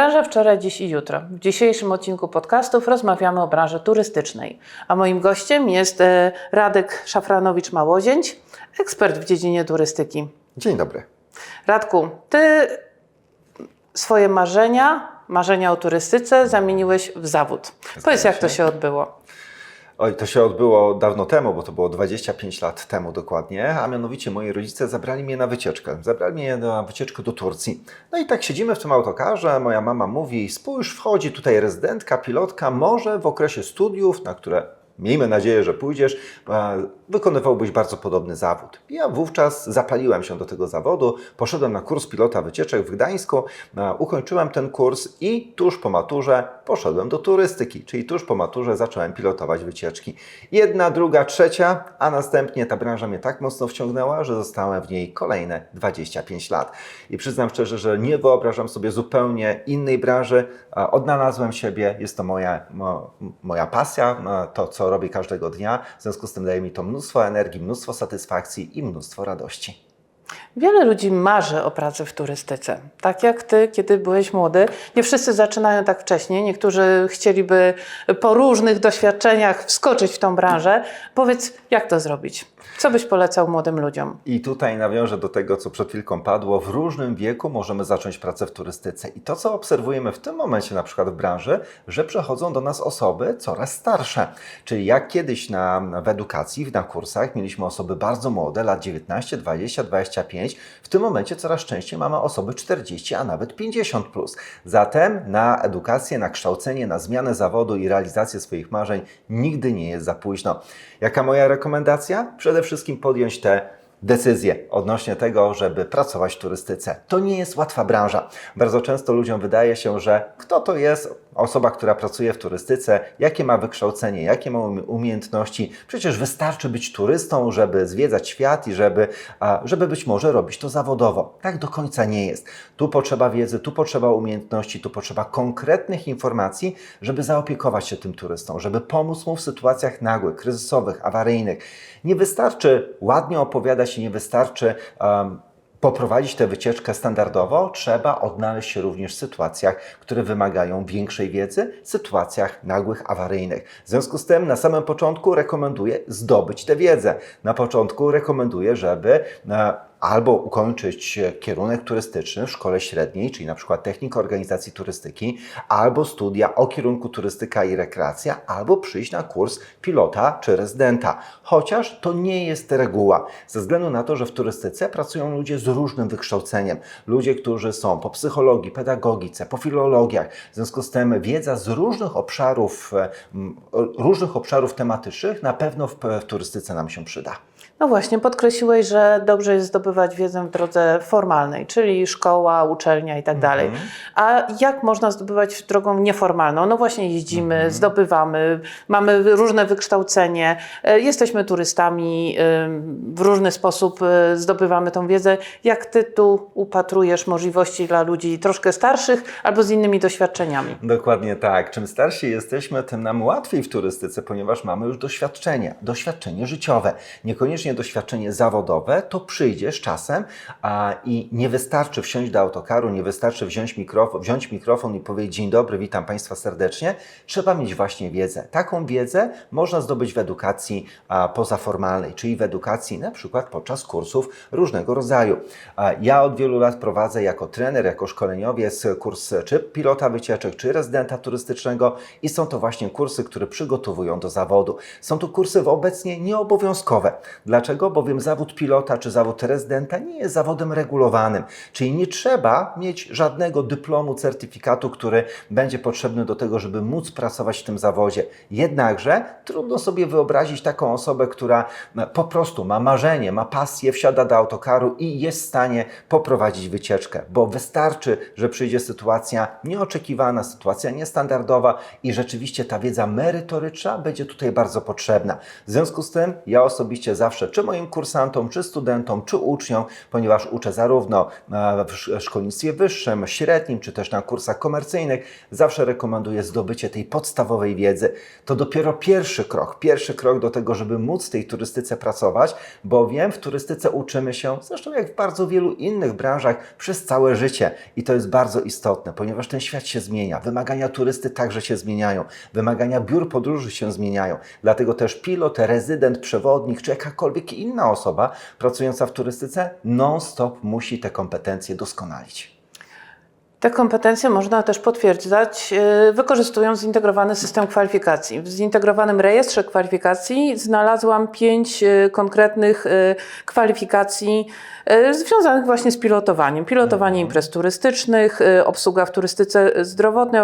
Branża wczoraj, dziś i jutro. W dzisiejszym odcinku podcastów rozmawiamy o branży turystycznej. A moim gościem jest e, Radek Szafranowicz-Małozięć, ekspert w dziedzinie turystyki. Dzień dobry. Radku, ty swoje marzenia, marzenia o turystyce zamieniłeś w zawód. Powiedz, jak to się odbyło. Oj, to się odbyło dawno temu, bo to było 25 lat temu dokładnie, a mianowicie moi rodzice zabrali mnie na wycieczkę. Zabrali mnie na wycieczkę do Turcji. No i tak siedzimy w tym autokarze, moja mama mówi, spójrz, wchodzi tutaj rezydentka, pilotka, może w okresie studiów, na które miejmy nadzieję, że pójdziesz, wykonywałbyś bardzo podobny zawód. Ja wówczas zapaliłem się do tego zawodu, poszedłem na kurs pilota wycieczek w Gdańsku, ukończyłem ten kurs i tuż po maturze poszedłem do turystyki, czyli tuż po maturze zacząłem pilotować wycieczki. Jedna, druga, trzecia, a następnie ta branża mnie tak mocno wciągnęła, że zostałem w niej kolejne 25 lat. I przyznam szczerze, że nie wyobrażam sobie zupełnie innej branży. Odnalazłem siebie, jest to moja, mo, moja pasja, to co robię każdego dnia, w związku z tym daje mi to mnóstwo energii, mnóstwo satysfakcji i mnóstwo radości. Wiele ludzi marzy o pracy w turystyce. Tak jak ty, kiedy byłeś młody. Nie wszyscy zaczynają tak wcześnie. Niektórzy chcieliby po różnych doświadczeniach wskoczyć w tą branżę. Powiedz, jak to zrobić? Co byś polecał młodym ludziom? I tutaj nawiążę do tego, co przed chwilką padło. W różnym wieku możemy zacząć pracę w turystyce. I to, co obserwujemy w tym momencie, na przykład w branży, że przechodzą do nas osoby coraz starsze. Czyli jak kiedyś na, w edukacji, na kursach mieliśmy osoby bardzo młode, lat 19, 20, 25. W tym momencie coraz częściej mamy osoby 40, a nawet 50 plus. Zatem na edukację, na kształcenie, na zmianę zawodu i realizację swoich marzeń nigdy nie jest za późno. Jaka moja rekomendacja? Przede wszystkim podjąć te decyzje odnośnie tego, żeby pracować w turystyce. To nie jest łatwa branża. Bardzo często ludziom wydaje się, że kto to jest osoba, która pracuje w turystyce, jakie ma wykształcenie, jakie ma umie- umiejętności. Przecież wystarczy być turystą, żeby zwiedzać świat i żeby, żeby być może robić to zawodowo. Tak do końca nie jest. Tu potrzeba wiedzy, tu potrzeba umiejętności, tu potrzeba konkretnych informacji, żeby zaopiekować się tym turystą, żeby pomóc mu w sytuacjach nagłych, kryzysowych, awaryjnych. Nie wystarczy ładnie opowiadać i nie wystarczy um, poprowadzić tę wycieczkę standardowo, trzeba odnaleźć się również w sytuacjach, które wymagają większej wiedzy, sytuacjach nagłych, awaryjnych. W związku z tym na samym początku rekomenduję zdobyć tę wiedzę. Na początku rekomenduję, żeby e, albo ukończyć kierunek turystyczny w szkole średniej, czyli na przykład technika organizacji turystyki, albo studia o kierunku turystyka i rekreacja, albo przyjść na kurs pilota czy rezydenta. Chociaż to nie jest reguła, ze względu na to, że w turystyce pracują ludzie z różnym wykształceniem. Ludzie, którzy są po psychologii, pedagogice, po filologiach. W związku z tym wiedza z różnych obszarów, e, różnych obszarów tematycznych na pewno w, w turystyce nam się przyda. No właśnie, podkreśliłeś, że dobrze jest zdobywać wiedzę w drodze formalnej, czyli szkoła, uczelnia i tak dalej. A jak można zdobywać drogą nieformalną? No właśnie jeździmy, zdobywamy, mamy różne wykształcenie, e, jesteśmy turystami, w różny sposób e, zdobywamy tą wiedzę. Jak ty tu upatrujesz możliwości dla ludzi troszkę starszych albo z innymi doświadczeniami? Dokładnie tak. Czym starsi jesteśmy, tym nam łatwiej w turystyce, ponieważ mamy już doświadczenie, doświadczenie życiowe. Niekoniecznie doświadczenie zawodowe, to przyjdzie z czasem a, i nie wystarczy wsiąść do autokaru, nie wystarczy wziąć mikrofon, wziąć mikrofon i powiedzieć dzień dobry, witam Państwa serdecznie. Trzeba mieć właśnie wiedzę. Taką wiedzę można zdobyć w edukacji a, pozaformalnej, czyli w edukacji na przykład podczas kursów różnego rodzaju. A, ja od wielu lat prowadzę jako trener, jako szkoleniowiec kurs czy pilota wycieczek, czy rezydenta turystycznego i są to właśnie kursy, które przygotowują do zawodu. Są to kursy obecnie nieobowiązkowe. Dlaczego? Bowiem zawód pilota czy zawód rezydenta nie jest zawodem regulowanym, czyli nie trzeba mieć żadnego dyplomu, certyfikatu, który będzie potrzebny do tego, żeby móc pracować w tym zawodzie. Jednakże trudno sobie wyobrazić taką osobę, która no, po prostu ma marzenie, ma pasję, wsiada do autokaru i jest w stanie poprowadzić wycieczkę, bo wystarczy, że przyjdzie sytuacja nieoczekiwana, sytuacja niestandardowa i rzeczywiście ta wiedza merytoryczna będzie tutaj bardzo potrzebna. W związku z tym ja osobiście zawsze zawsze, czy moim kursantom, czy studentom, czy uczniom, ponieważ uczę zarówno e, w sz- szkolnictwie wyższym, średnim, czy też na kursach komercyjnych, zawsze rekomenduję zdobycie tej podstawowej wiedzy. To dopiero pierwszy krok, pierwszy krok do tego, żeby móc w tej turystyce pracować, bowiem w turystyce uczymy się, zresztą jak w bardzo wielu innych branżach, przez całe życie. I to jest bardzo istotne, ponieważ ten świat się zmienia, wymagania turysty także się zmieniają, wymagania biur podróży się zmieniają. Dlatego też pilot, rezydent, przewodnik, czy jakakolwiek inna osoba pracująca w turystyce non-stop musi te kompetencje doskonalić. Te kompetencje można też potwierdzać yy, wykorzystując zintegrowany system kwalifikacji. W zintegrowanym rejestrze kwalifikacji znalazłam pięć yy, konkretnych yy, kwalifikacji związanych właśnie z pilotowaniem. Pilotowanie imprez turystycznych, obsługa w turystyce zdrowotnej,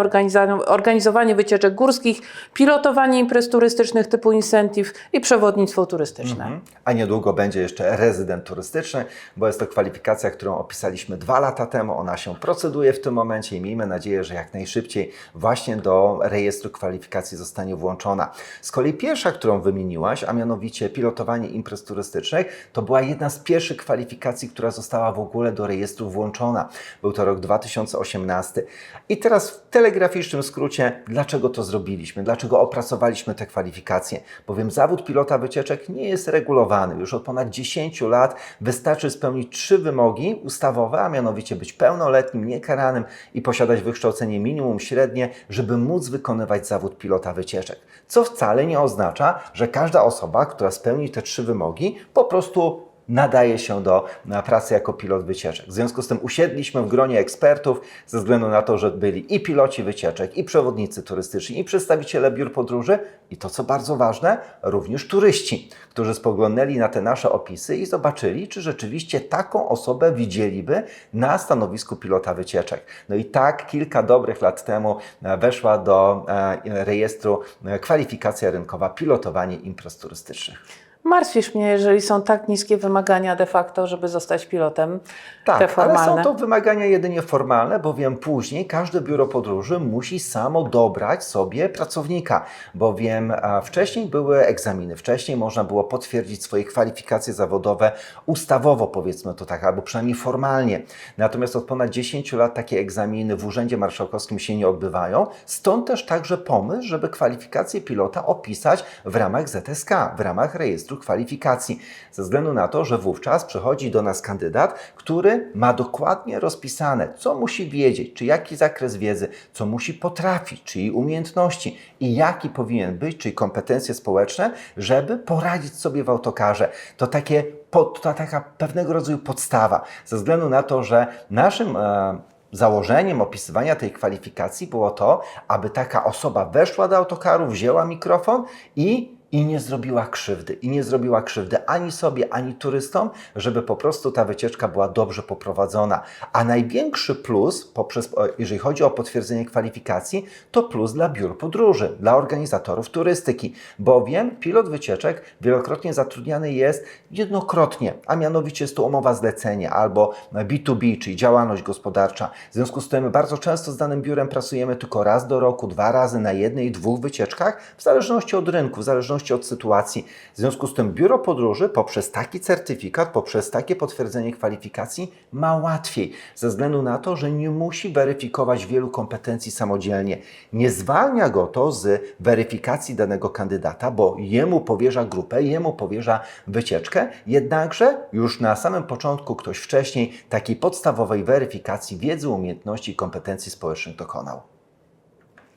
organizowanie wycieczek górskich, pilotowanie imprez turystycznych typu incentive i przewodnictwo turystyczne. A niedługo będzie jeszcze rezydent turystyczny, bo jest to kwalifikacja, którą opisaliśmy dwa lata temu. Ona się proceduje w tym momencie i miejmy nadzieję, że jak najszybciej właśnie do rejestru kwalifikacji zostanie włączona. Z kolei pierwsza, którą wymieniłaś, a mianowicie pilotowanie imprez turystycznych, to była jedna z pierwszych kwalifikacji, która została w ogóle do rejestru włączona. Był to rok 2018. I teraz w telegraficznym skrócie, dlaczego to zrobiliśmy? Dlaczego opracowaliśmy te kwalifikacje? Bowiem zawód pilota wycieczek nie jest regulowany. Już od ponad 10 lat wystarczy spełnić trzy wymogi ustawowe, a mianowicie być pełnoletnim, niekaranym i posiadać wykształcenie minimum średnie, żeby móc wykonywać zawód pilota wycieczek. Co wcale nie oznacza, że każda osoba, która spełni te trzy wymogi, po prostu nadaje się do pracy jako pilot wycieczek. W związku z tym usiedliśmy w gronie ekspertów, ze względu na to, że byli i piloci wycieczek, i przewodnicy turystyczni, i przedstawiciele biur podróży, i to co bardzo ważne, również turyści, którzy spoglądnęli na te nasze opisy i zobaczyli, czy rzeczywiście taką osobę widzieliby na stanowisku pilota wycieczek. No i tak kilka dobrych lat temu e, weszła do e, rejestru e, kwalifikacja rynkowa pilotowanie imprez turystycznych. Martwisz mnie, jeżeli są tak niskie wymagania de facto, żeby zostać pilotem. Tak, te ale formalne. są to wymagania jedynie formalne, bowiem później każde biuro podróży musi samo dobrać sobie pracownika, bowiem wcześniej były egzaminy, wcześniej można było potwierdzić swoje kwalifikacje zawodowe ustawowo, powiedzmy to tak, albo przynajmniej formalnie. Natomiast od ponad 10 lat takie egzaminy w Urzędzie Marszałkowskim się nie odbywają, stąd też także pomysł, żeby kwalifikacje pilota opisać w ramach ZSK, w ramach rejestru kwalifikacji, ze względu na to, że wówczas przychodzi do nas kandydat, który ma dokładnie rozpisane, co musi wiedzieć, czy jaki zakres wiedzy, co musi potrafić, czyli umiejętności i jaki powinien być, czyli kompetencje społeczne, żeby poradzić sobie w autokarze. To takie pod, to taka pewnego rodzaju podstawa, ze względu na to, że naszym e, założeniem opisywania tej kwalifikacji było to, aby taka osoba weszła do autokaru, wzięła mikrofon i i nie zrobiła krzywdy. I nie zrobiła krzywdy ani sobie, ani turystom, żeby po prostu ta wycieczka była dobrze poprowadzona. A największy plus, poprzez, jeżeli chodzi o potwierdzenie kwalifikacji, to plus dla biur podróży, dla organizatorów turystyki, bowiem pilot wycieczek wielokrotnie zatrudniany jest jednokrotnie, a mianowicie jest to umowa zlecenia albo B2B, czyli działalność gospodarcza. W związku z tym bardzo często z danym biurem pracujemy tylko raz do roku, dwa razy na jednej, dwóch wycieczkach, w zależności od rynku, w zależności od sytuacji. W związku z tym biuro podróży poprzez taki certyfikat, poprzez takie potwierdzenie kwalifikacji ma łatwiej, ze względu na to, że nie musi weryfikować wielu kompetencji samodzielnie. Nie zwalnia go to z weryfikacji danego kandydata, bo jemu powierza grupę, jemu powierza wycieczkę, jednakże już na samym początku ktoś wcześniej takiej podstawowej weryfikacji wiedzy, umiejętności i kompetencji społecznych dokonał.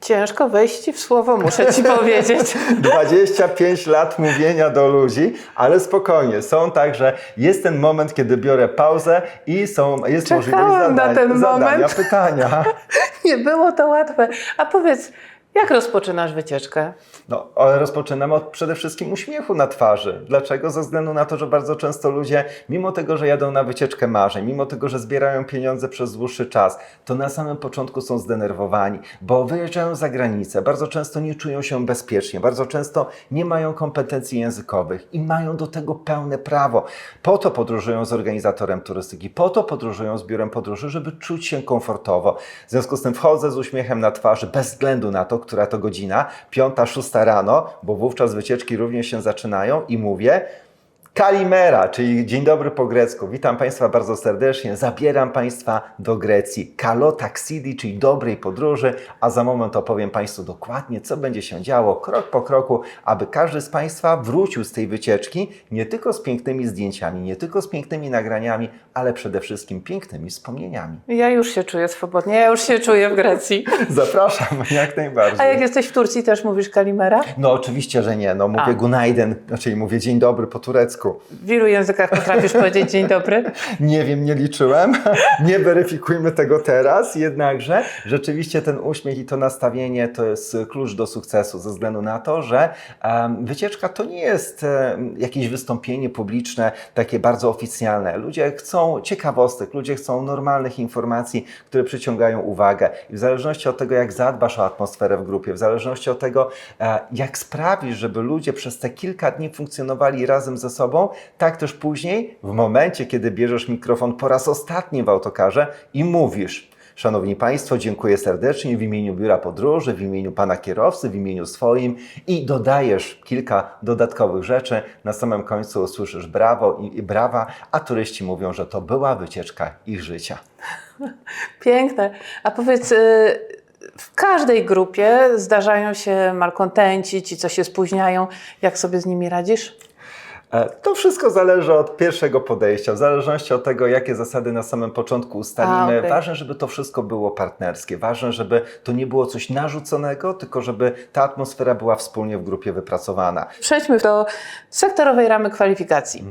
Ciężko wejść w słowo, muszę ci powiedzieć. 25 lat mówienia do ludzi, ale spokojnie, są tak, że jest ten moment, kiedy biorę pauzę i są, jest Czekałam możliwość na zadań, ten zadania moment. pytania. Nie było to łatwe. A powiedz, jak rozpoczynasz wycieczkę? No, ale rozpoczynamy od przede wszystkim uśmiechu na twarzy. Dlaczego? Ze względu na to, że bardzo często ludzie, mimo tego, że jadą na wycieczkę marzeń, mimo tego, że zbierają pieniądze przez dłuższy czas, to na samym początku są zdenerwowani, bo wyjeżdżają za granicę, bardzo często nie czują się bezpiecznie, bardzo często nie mają kompetencji językowych i mają do tego pełne prawo. Po to podróżują z organizatorem turystyki, po to podróżują z biurem podróży, żeby czuć się komfortowo. W związku z tym wchodzę z uśmiechem na twarzy, bez względu na to, która to godzina, piąta, szósta rano, bo wówczas wycieczki również się zaczynają i mówię, Kalimera, czyli dzień dobry po grecku. Witam Państwa bardzo serdecznie. Zabieram Państwa do Grecji. Kalo taksidi, czyli dobrej podróży, a za moment opowiem Państwu dokładnie, co będzie się działo krok po kroku, aby każdy z Państwa wrócił z tej wycieczki nie tylko z pięknymi zdjęciami, nie tylko z pięknymi nagraniami, ale przede wszystkim pięknymi wspomnieniami. Ja już się czuję swobodnie, ja już się czuję w Grecji. Zapraszam jak najbardziej. A jak jesteś w Turcji, też mówisz kalimera? No oczywiście, że nie. No mówię A. Gunajden, czyli mówię dzień dobry po turecku. W ilu językach potrafisz powiedzieć dzień dobry? Nie wiem, nie liczyłem. Nie weryfikujmy tego teraz, jednakże rzeczywiście ten uśmiech i to nastawienie to jest klucz do sukcesu, ze względu na to, że wycieczka to nie jest jakieś wystąpienie publiczne, takie bardzo oficjalne. Ludzie chcą ciekawostek, ludzie chcą normalnych informacji, które przyciągają uwagę. I w zależności od tego, jak zadbasz o atmosferę w grupie, w zależności od tego, e, jak sprawisz, żeby ludzie przez te kilka dni funkcjonowali razem ze sobą, tak też później, w momencie, kiedy bierzesz mikrofon po raz ostatni w autokarze i mówisz. Szanowni Państwo, dziękuję serdecznie w imieniu Biura Podróży, w imieniu Pana Kierowcy, w imieniu swoim i dodajesz kilka dodatkowych rzeczy. Na samym końcu usłyszysz brawo i, i brawa, a turyści mówią, że to była wycieczka ich życia. Piękne. A powiedz, y, w każdej grupie zdarzają się malkontenci, ci, co się spóźniają. Jak sobie z nimi radzisz? E, To wszystko zależy od pierwszego podejścia, w zależności od tego, jakie zasady na samym początku ustalimy. A, okej. Ważne, żeby to wszystko było partnerskie, ważne, żeby to nie było coś narzuconego, tylko żeby ta atmosfera była wspólnie w grupie wypracowana. Przejdźmy do sektorowej ramy kwalifikacji.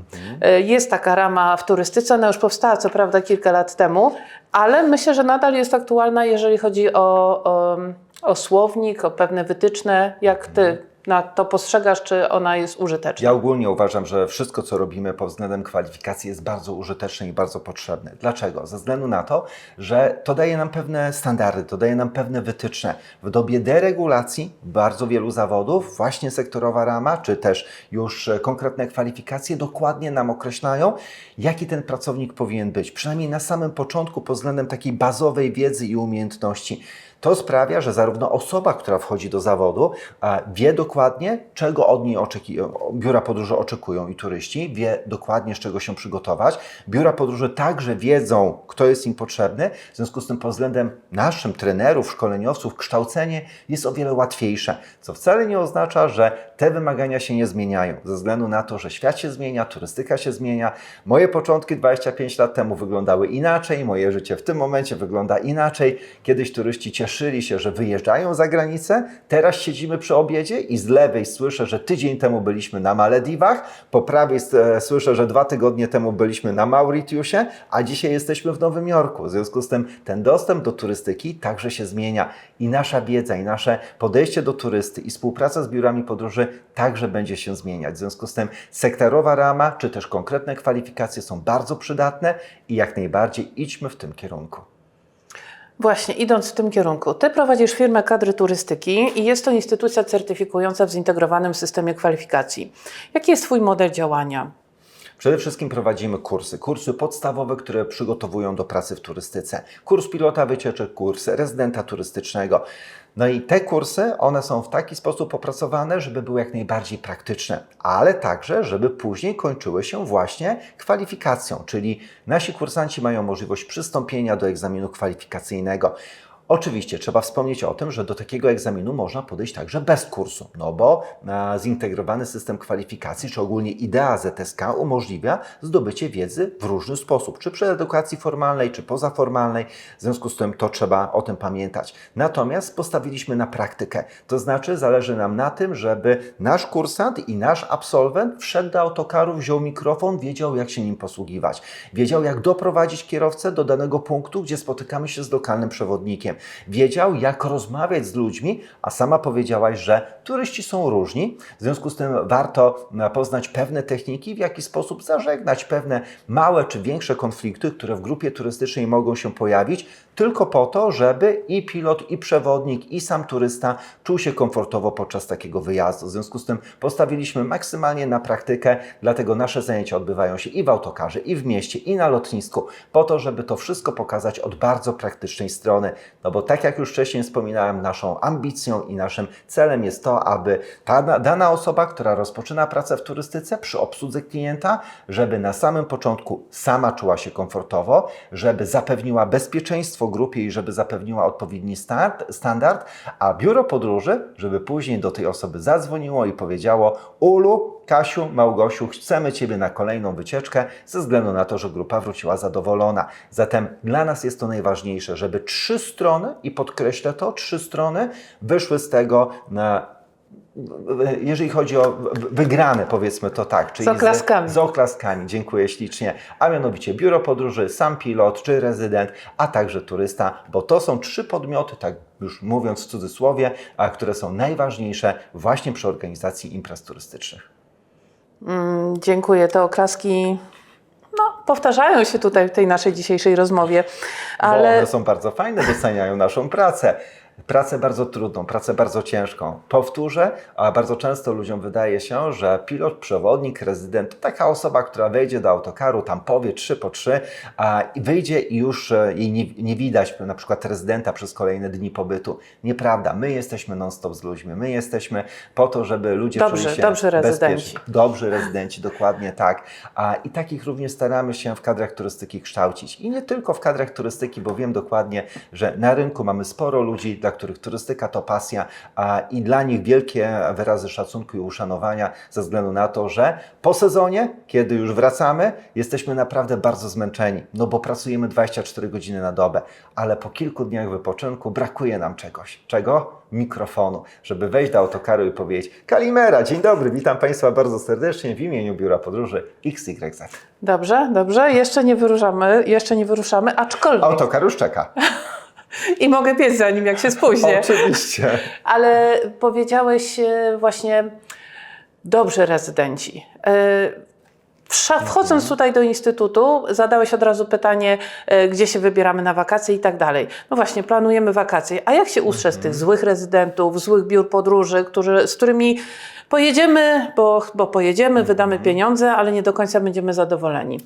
Y, Jest taka rama w turystyce, ona już powstała co prawda kilka lat temu, ale myślę, że nadal jest aktualna, jeżeli chodzi o, o, o słownik, o pewne wytyczne. Jak ty na to postrzegasz, czy ona jest użyteczna? Ja ogólnie uważam, że wszystko, co robimy pod względem kwalifikacji jest bardzo użyteczne i bardzo potrzebne. Dlaczego? Ze względu na to, że to daje nam pewne standardy, to daje nam pewne wytyczne. W dobie deregulacji bardzo wielu zawodów, właśnie sektorowa rama, czy też już konkretne kwalifikacje dokładnie nam określają, jaki ten pracownik powinien być. Przynajmniej na samym początku pod względem takiej bazowej wiedzy i umiejętności. To sprawia, że zarówno osoba, która wchodzi do zawodu, wie dokładnie, czego od niej biura podróży oczekują i turyści, wie dokładnie, z czego się przygotować. Biura podróży także wiedzą, kto jest im potrzebny. W związku z tym, pod względem naszym trenerów, szkoleniowców, kształcenie jest o wiele łatwiejsze, co wcale nie oznacza, że te wymagania się nie zmieniają, ze względu na to, że świat się zmienia, turystyka się zmienia. Moje początki 25 lat temu wyglądały inaczej, moje życie w tym momencie wygląda inaczej. Kiedyś turyści cieszyli się, że wyjeżdżają za granicę, teraz siedzimy przy obiedzie i z lewej słyszę, że tydzień temu byliśmy na Malediwach, po prawej e, słyszę, że dwa tygodnie temu byliśmy na Mauritiusie, a dzisiaj jesteśmy w Nowym Jorku. W związku z tym ten dostęp do turystyki także się zmienia i nasza wiedza, i nasze podejście do turysty, i współpraca z biurami podróży także będzie się zmieniać. W związku z tym sektorowa rama, czy też konkretne kwalifikacje są bardzo przydatne i jak najbardziej idźmy w tym kierunku. Właśnie, idąc w tym kierunku. Ty prowadzisz firmę kadry turystyki i jest to instytucja certyfikująca w zintegrowanym systemie kwalifikacji. Jaki jest Twój model działania? Przede wszystkim prowadzimy kursy. Kursy podstawowe, które przygotowują do pracy w turystyce. Kurs pilota wycieczek, kurs rezydenta turystycznego. No i te kursy, one są w taki sposób opracowane, żeby były jak najbardziej praktyczne, ale także, żeby później kończyły się właśnie kwalifikacją, czyli nasi kursanci mają możliwość przystąpienia do egzaminu kwalifikacyjnego. Oczywiście trzeba wspomnieć o tym, że do takiego egzaminu można podejść także bez kursu, no bo e, zintegrowany system kwalifikacji, czy ogólnie idea ZSK umożliwia zdobycie wiedzy w różny sposób, czy przy edukacji formalnej, czy pozaformalnej. W związku z tym to trzeba o tym pamiętać. Natomiast postawiliśmy na praktykę, to znaczy zależy nam na tym, żeby nasz kursant i nasz absolwent wszedł do autokaru, wziął mikrofon, wiedział jak się nim posługiwać, wiedział jak doprowadzić kierowcę do danego punktu, gdzie spotykamy się z lokalnym przewodnikiem. Wiedział, jak rozmawiać z ludźmi, a sama powiedziałaś, że turyści są różni. W związku z tym warto e, poznać pewne techniki, w jaki sposób zażegnać pewne małe czy większe konflikty, które w grupie turystycznej mogą się pojawić, tylko po to, żeby i pilot, i przewodnik, i sam turysta czuł się komfortowo podczas takiego wyjazdu. W związku z tym postawiliśmy maksymalnie na praktykę, dlatego nasze zajęcia odbywają się i w autokarze, i w mieście, i na lotnisku, po to, żeby to wszystko pokazać od bardzo praktycznej strony. No bo tak jak już wcześniej wspominałem, naszą ambicją i naszym celem jest to, aby ta da- dana osoba, która rozpoczyna pracę w turystyce przy obsłudze klienta, żeby na samym początku sama czuła się komfortowo, żeby zapewniła bezpieczeństwo grupie i żeby zapewniła odpowiedni start, standard, a biuro podróży, żeby później do tej osoby zadzwoniło i powiedziało: Ulu, Kasiu, Małgosiu, chcemy Ciebie na kolejną wycieczkę ze względu na to, że grupa wróciła zadowolona. Zatem dla nas jest to najważniejsze, żeby trzy strony, i podkreślę to, trzy strony wyszły z tego na jeżeli chodzi o wygrane, powiedzmy to tak. Czyli oklaskami. Z, z oklaskami, dziękuję ślicznie. A mianowicie biuro podróży, sam pilot czy rezydent, a także turysta, bo to są trzy podmioty, tak już mówiąc w cudzysłowie, a które są najważniejsze właśnie przy organizacji imprez turystycznych. Mm, Dziękuję. Te oklaski no, powtarzają się tutaj w tej naszej dzisiejszej rozmowie, Bo ale one są bardzo fajne, doceniają naszą pracę. Pracę bardzo trudną, pracę bardzo ciężką. Powtórzę, a bardzo często ludziom wydaje się, że pilot, przewodnik, rezydent to taka osoba, która wejdzie do autokaru, tam powie trzy po trzy a, wyjdzie i już jej nie, nie widać na przykład rezydenta przez kolejne dni pobytu. Nieprawda, my jesteśmy non-stop z ludźmi, my jesteśmy po to, żeby ludzie Dobrzy- czuli się dobrzy rezydenci. Dobrzy rezydenci, dokładnie tak. A, I takich również staramy się w kadrach turystyki kształcić. I nie tylko w kadrach turystyki, bo wiem dokładnie, że na rynku mamy sporo ludzi, dla których turystyka to pasja a, i dla nich wielkie wyrazy szacunku i uszanowania ze względu na to, że po sezonie, kiedy już wracamy, jesteśmy naprawdę bardzo zmęczeni, no bo pracujemy 24 godziny na dobę, ale po kilku dniach wypoczynku brakuje nam czegoś. Czego? Mikrofonu, żeby wejść do autokaru i powiedzieć Kalimera, dzień dobry, witam Państwa bardzo serdecznie w imieniu Biura Podróży XYZ. dobrze, dobrze, jeszcze nie wyruszamy, jeszcze nie wyruszamy, aczkolwiek Autokar już czeka. i mogę piec za nim, jak się spóźnię. Oczywiście. Ale powiedziałeś e, właśnie dobrzy rezydenci. E, Wchodząc tutaj do instytutu, zadałeś od razu pytanie, e, gdzie się wybieramy na wakacje i tak dalej. No właśnie, planujemy wakacje. A jak się ustrzec tych złych rezydentów, złych biur podróży, którzy, z którymi pojedziemy, bo, bo pojedziemy, wydamy pieniądze, ale nie do końca będziemy zadowoleni?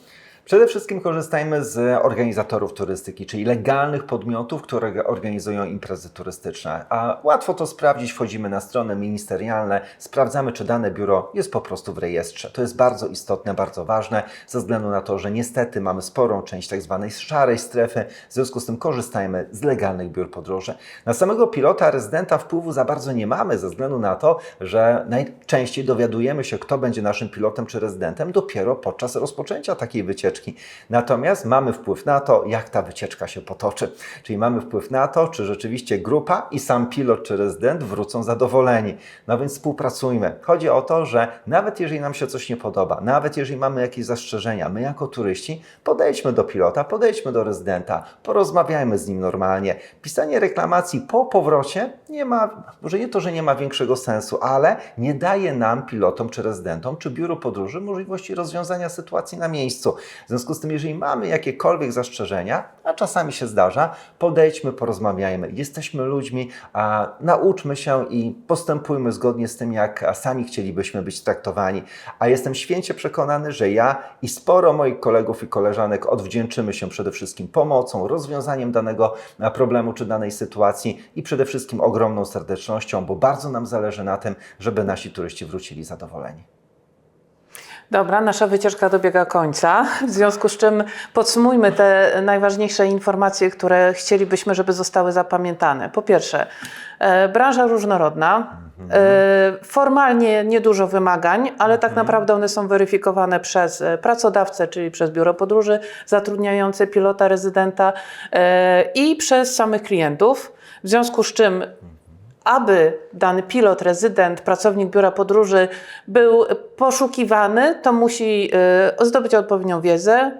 Przede wszystkim korzystajmy z organizatorów turystyki, czyli legalnych podmiotów, które organizują imprezy turystyczne. A łatwo to sprawdzić, wchodzimy na strony ministerialne, sprawdzamy, czy dane biuro jest po prostu w rejestrze. To jest bardzo istotne, bardzo ważne, ze względu na to, że niestety mamy sporą część tak zwanej szarej strefy, w związku z tym korzystajmy z legalnych biur podróży. Na samego pilota, rezydenta wpływu za bardzo nie mamy, ze względu na to, że najczęściej dowiadujemy się, kto będzie naszym pilotem czy rezydentem dopiero podczas rozpoczęcia takiej wycieczki. Natomiast mamy wpływ na to, jak ta wycieczka się potoczy. Czyli mamy wpływ na to, czy rzeczywiście grupa i sam pilot czy rezydent wrócą zadowoleni. No więc współpracujmy. Chodzi o to, że nawet jeżeli nam się coś nie podoba, nawet jeżeli mamy jakieś zastrzeżenia, my jako turyści podejdźmy do pilota, podejdźmy do rezydenta, porozmawiajmy z nim normalnie. Pisanie reklamacji po powrocie nie ma, może nie to, że nie ma większego sensu, ale nie daje nam, pilotom czy rezydentom, czy biuru podróży możliwości rozwiązania sytuacji na miejscu. W związku z tym, jeżeli mamy jakiekolwiek zastrzeżenia, a czasami się zdarza, podejdźmy, porozmawiajmy. Jesteśmy ludźmi, a nauczmy się i postępujmy zgodnie z tym, jak sami chcielibyśmy być traktowani. A jestem święcie przekonany, że ja i sporo moich kolegów i koleżanek odwdzięczymy się przede wszystkim pomocą, rozwiązaniem danego problemu czy danej sytuacji i przede wszystkim ogromną serdecznością, bo bardzo nam zależy na tym, żeby nasi turyści wrócili zadowoleni. Dobra, nasza wycieczka dobiega końca, w związku z czym podsumujmy te najważniejsze informacje, które chcielibyśmy, żeby zostały zapamiętane. Po pierwsze, e, branża różnorodna, e, formalnie niedużo wymagań, ale tak naprawdę one są weryfikowane przez e, pracodawcę, czyli przez biuro podróży zatrudniające pilota, rezydenta e, i przez samych klientów. W związku z czym aby dany pilot, rezydent, pracownik biura podróży był poszukiwany, to musi y, zdobyć odpowiednią wiedzę.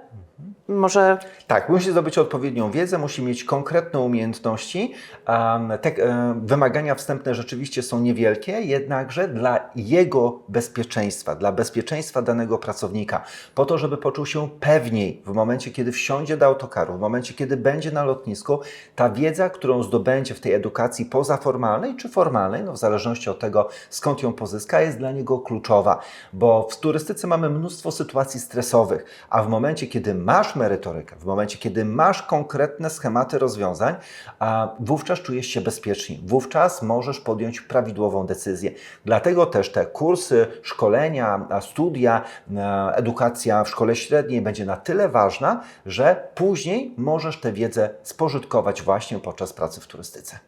Może Tak, musi zdobyć odpowiednią wiedzę, musi mieć konkretne umiejętności. Um, te e, wymagania wstępne rzeczywiście są niewielkie, jednakże dla jego bezpieczeństwa, dla bezpieczeństwa danego pracownika, po to, żeby poczuł się pewniej w momencie, kiedy wsiądzie do autokaru, w momencie, kiedy będzie na lotnisku, ta wiedza, którą zdobędzie w tej edukacji pozaformalnej czy formalnej, no w zależności od tego, skąd ją pozyska, jest dla niego kluczowa, bo w turystyce mamy mnóstwo sytuacji stresowych, a w momencie, kiedy masz masz merytorykę, w momencie, kiedy masz konkretne schematy rozwiązań, a wówczas czujesz się bezpieczniej, wówczas możesz podjąć prawidłową decyzję. Dlatego też te kursy, szkolenia, studia, edukacja w szkole średniej będzie na tyle ważna, że później możesz tę wiedzę spożytkować właśnie podczas pracy w turystyce.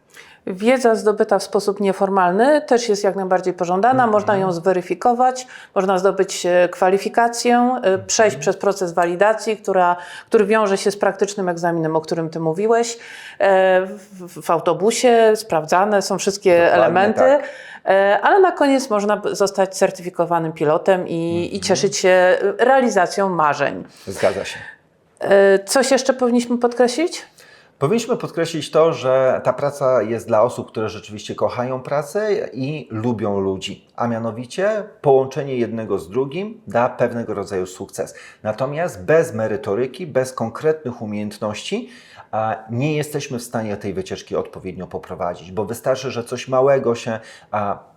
Wiedza zdobyta w sposób nieformalny też jest jak najbardziej pożądana. Można ją zweryfikować, można zdobyć e, kwalifikację, e, przejść przez proces walidacji, która, który wiąże się z praktycznym egzaminem, o którym Ty mówiłeś. E, W, autobusie sprawdzane są wszystkie Dokładnie elementy, tak. ale na koniec można zostać certyfikowanym pilotem i, i cieszyć się realizacją marzeń. Zgadza się. Coś jeszcze powinniśmy podkreślić? Powinniśmy podkreślić to, że ta praca jest dla osób, które rzeczywiście kochają pracę i lubią ludzi, a mianowicie połączenie jednego z drugim da pewnego rodzaju sukces. Natomiast bez merytoryki, bez konkretnych umiejętności nie jesteśmy w stanie tej wycieczki odpowiednio poprowadzić, bo wystarczy, że coś małego się,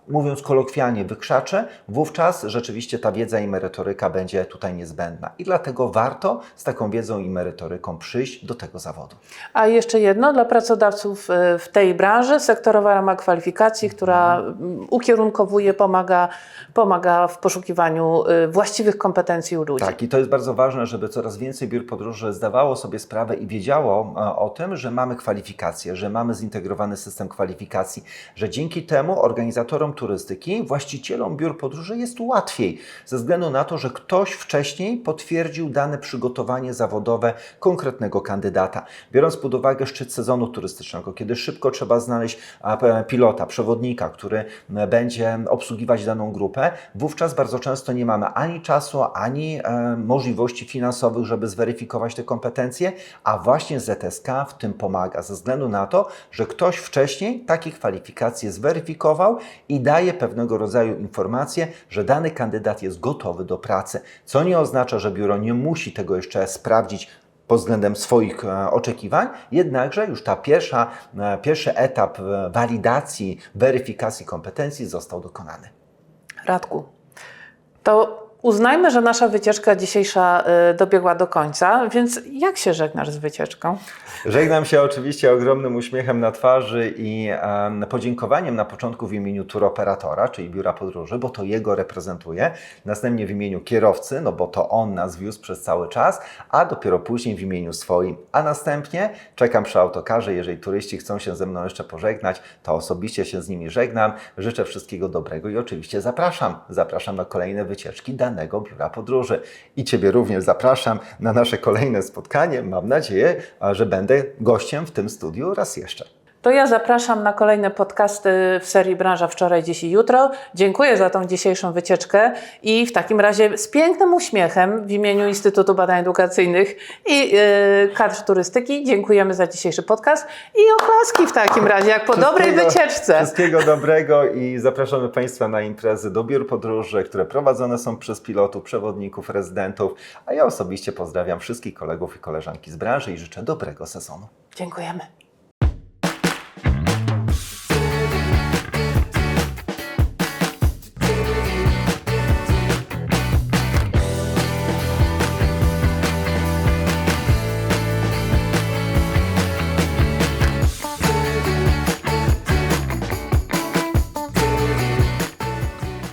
mówiąc kolokwialnie, wykrzacze, wówczas rzeczywiście ta wiedza i merytoryka będzie tutaj niezbędna. I dlatego warto z taką wiedzą i merytoryką przyjść do tego zawodu. A jeszcze jedno dla pracodawców e, w tej branży, sektorowa rama kwalifikacji, która ukierunkowuje, pomaga, pomaga w poszukiwaniu e, właściwych kompetencji u ludzi. Tak, i to jest bardzo ważne, żeby coraz więcej biur podróży zdawało sobie sprawę i wiedziało e, o tym, że mamy kwalifikacje, że mamy zintegrowany system kwalifikacji, że dzięki temu organizatorom turystyki, właścicielom biur podróży jest łatwiej, ze względu na to, że ktoś wcześniej potwierdził dane przygotowanie zawodowe konkretnego kandydata. Biorąc pod uwagę szczyt sezonu turystycznego, kiedy szybko trzeba znaleźć pilota, przewodnika, który będzie obsługiwać daną grupę, wówczas bardzo często nie mamy ani czasu, ani e, możliwości finansowych, żeby zweryfikować te kompetencje, a właśnie ZSK w tym pomaga, ze względu na to, że ktoś wcześniej takie kwalifikacje zweryfikował i daje pewnego rodzaju informację, że dany kandydat jest gotowy do pracy, co nie oznacza, że biuro nie musi tego jeszcze sprawdzić pod względem swoich e, oczekiwań, jednakże już ta pierwsza, e, pierwszy etap e, walidacji, weryfikacji kompetencji został dokonany. Radku, to uznajmy, że nasza wycieczka dzisiejsza e, dobiegła do końca, więc jak się żegnasz z wycieczką? Żegnam się oczywiście ogromnym uśmiechem na twarzy i em, podziękowaniem na początku w imieniu turoperatora, czyli biura podróży, bo to jego reprezentuje, następnie w imieniu kierowcy, no bo to on nas wiózł przez cały czas, a dopiero później w imieniu swoim. A następnie czekam przy autokarze, jeżeli turyści chcą się ze mną jeszcze pożegnać, to osobiście się z nimi żegnam, życzę wszystkiego dobrego i oczywiście zapraszam. Zapraszam na kolejne wycieczki danego biura podróży. I Ciebie również zapraszam na nasze kolejne spotkanie. Mam nadzieję, że będę gościem w tym studiu raz jeszcze. To ja zapraszam na kolejne podcasty w serii Branża Wczoraj, Dziś i Jutro. Dziękuję za tą dzisiejszą wycieczkę i w takim razie z pięknym uśmiechem w imieniu Instytutu Badań Edukacyjnych i yy, kadr turystyki dziękujemy za dzisiejszy podcast i oklaski w takim razie, jak po dobrej wycieczce. Wszystkiego dobrego i zapraszamy Państwa na imprezy do biur podróży, które prowadzone są przez pilotów, przewodników, rezydentów, a ja osobiście pozdrawiam wszystkich kolegów i koleżanki z branży i życzę dobrego sezonu. Dziękujemy.